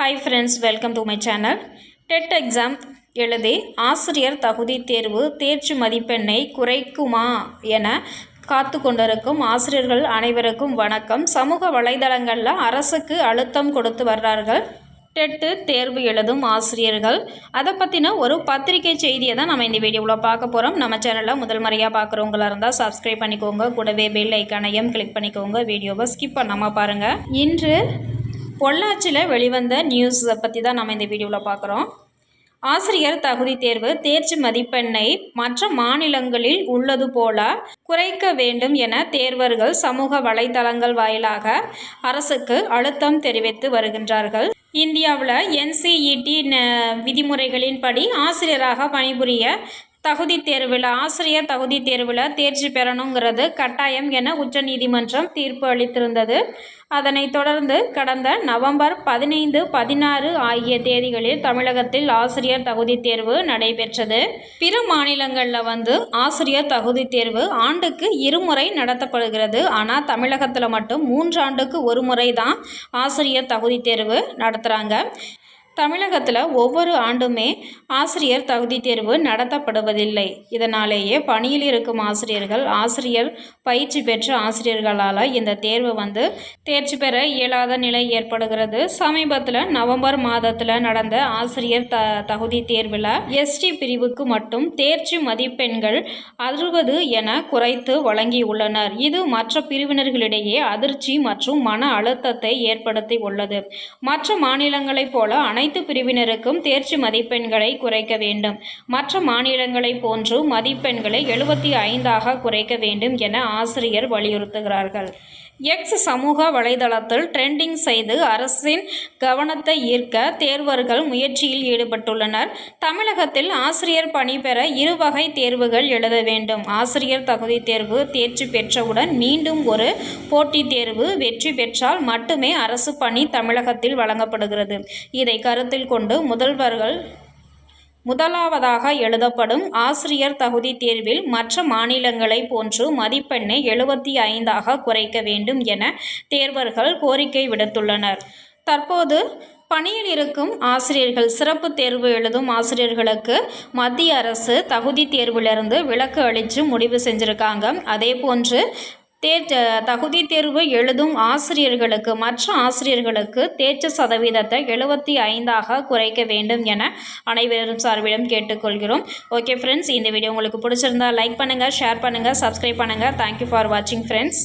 Hi friends welcome to my channel TET exam எழுதி ஆசிரியர் தகுதி தேர்வு தேர்ச்சி மதிப்பெண்ணை குறைக்குமா என காத்து கொண்டிருக்கும் ஆசிரியர்கள் அனைவருக்கும் வணக்கம். சமூக வலைதளங்களில் அரசுக்கு அழுத்தம் கொடுத்து வர்றார்கள். டெட்டு தேர்வு எழுதும் ஆசிரியர்கள். அதை பற்றின ஒரு பத்திரிகை செய்தியை தான் நம்ம இந்த வீடியோவில் பார்க்க போகிறோம் நம்ம சேனலில் முதல் முறையாக பார்க்குறவங்களா இருந்தால் சப்ஸ்கிரைப் பண்ணிக்கோங்க. கூடவே பெல் ஐக்கானையும் கிளிக் பண்ணிக்கோங்க. வீடியோவை ஸ்கிப் பண்ணாமல் பாருங்கள் இன்று பொள்ளாச்சியில் வெளிவந்த நியூஸை பற்றி தான் நம்ம இந்த வீடியோவில் பார்க்குறோம் ஆசிரியர் தகுதி தேர்வு தேர்ச்சி மதிப்பெண்ணை மற்ற மாநிலங்களில் உள்ளது போல குறைக்க வேண்டும் என தேர்வர்கள் சமூக வலைதளங்கள் வாயிலாக அரசுக்கு அழுத்தம் தெரிவித்து வருகின்றார்கள். இந்தியாவில் என்சிஇடி விதிமுறைகளின்படி ஆசிரியராக பணிபுரிய தகுதி தேர்வில் ஆசிரியர் தகுதி தேர்வில் தேர்ச்சி பெறணுங்கிறது கட்டாயம் என உச்சநீதிமன்றம் தீர்ப்பு அளித்திருந்தது. அதனைத் தொடர்ந்து கடந்த நவம்பர் பதினைந்து பதினாறு ஆகிய தேதிகளில் தமிழகத்தில் ஆசிரியர் தகுதி தேர்வு நடைபெற்றது. பிற மாநிலங்களில் வந்து ஆசிரியர் தகுதி தேர்வு ஆண்டுக்கு இருமுறை நடத்தப்படுகிறது. ஆனால் தமிழகத்தில் மட்டும் மூன்றாண்டுக்கு ஒரு முறை தான் ஆசிரியர் தகுதி தேர்வு நடத்துகிறாங்க தமிழகத்தில் ஒவ்வொரு ஆண்டுமே ஆசிரியர் தகுதி தேர்வு நடத்தப்படுவதில்லை. இதனாலேயே பணியில் இருக்கும் ஆசிரியர்கள் ஆசிரியர் பயிற்சி பெற்ற ஆசிரியர்களால் இந்த தேர்வு வந்து தேர்ச்சி பெற இயலாத நிலை ஏற்படுகிறது. சமீபத்தில் நவம்பர் மாதத்தில் நடந்த ஆசிரியர் த தகுதி தேர்வில் எஸ்டி பிரிவுக்கு மட்டும் தேர்ச்சி மதிப்பெண்கள் அறுபது என குறைத்து வழங்கியுள்ளனர் இது மற்ற பிரிவினர்களிடையே அதிர்ச்சி மற்றும் மன அழுத்தத்தை ஏற்படுத்தி உள்ளது. மற்ற மாநிலங்களைப் போல அனை அனைத்து பிரிவினருக்கும் தேர்ச்சி மதிப்பெண்களை குறைக்க வேண்டும். மற்ற மாநிலங்களைப் போன்று மதிப்பெண்களை எழுபத்தி ஐந்தாக குறைக்க வேண்டும் என ஆசிரியர் வலியுறுத்துகிறார்கள். எக்ஸ் சமூக வலைதளத்தில் ட்ரெண்டிங் செய்து அரசின் கவனத்தை ஈர்க்க தேர்வர்கள் முயற்சியில் ஈடுபட்டுள்ளனர். தமிழகத்தில் ஆசிரியர் பணி பெற இரு வகை தேர்வுகள் எழுத வேண்டும். ஆசிரியர் தகுதி தேர்வு தேர்ச்சி பெற்றவுடன் மீண்டும் ஒரு போட்டித் தேர்வு வெற்றி பெற்றால் மட்டுமே அரசு பணி தமிழகத்தில் வழங்கப்படுகிறது. இதை கருத்தில் கொண்டு முதல்வர்கள் முதலாவதாக எழுதப்படும் ஆசிரியர் தகுதி தேர்வில் மற்ற மாநிலங்களைப் போன்று மதிப்பெண்ணை எழுபத்தி ஐந்தாக குறைக்க வேண்டும் என தேர்வர்கள் கோரிக்கை விடுத்துள்ளனர். தற்போது பணியில் இருக்கும் ஆசிரியர்கள் சிறப்பு தேர்வு எழுதும் ஆசிரியர்களுக்கு மத்திய அரசு தகுதி தேர்விலிருந்து விலக்கு அளித்து முடிவு செஞ்சுருக்காங்க. அதே போன்று தே தகுதி தேர்வு எழுதும் ஆசிரியர்களுக்கு மற்ற ஆசிரியர்களுக்கு தேர்ச்சி சதவீதத்தை எழுபத்தி ஐந்தாக குறைக்க வேண்டும் என அனைவரும் சார்பிடம் கேட்டுக்கொள்கிறோம். ஓகே ஃப்ரெண்ட்ஸ் இந்த வீடியோ உங்களுக்கு பிடிச்சிருந்தா லைக் பண்ணுங்கள் ஷேர் பண்ணுங்கள் சப்ஸ்கிரைப் பண்ணுங்கள் தேங்க்யூ ஃபார் வாட்சிங் ஃப்ரெண்ட்ஸ்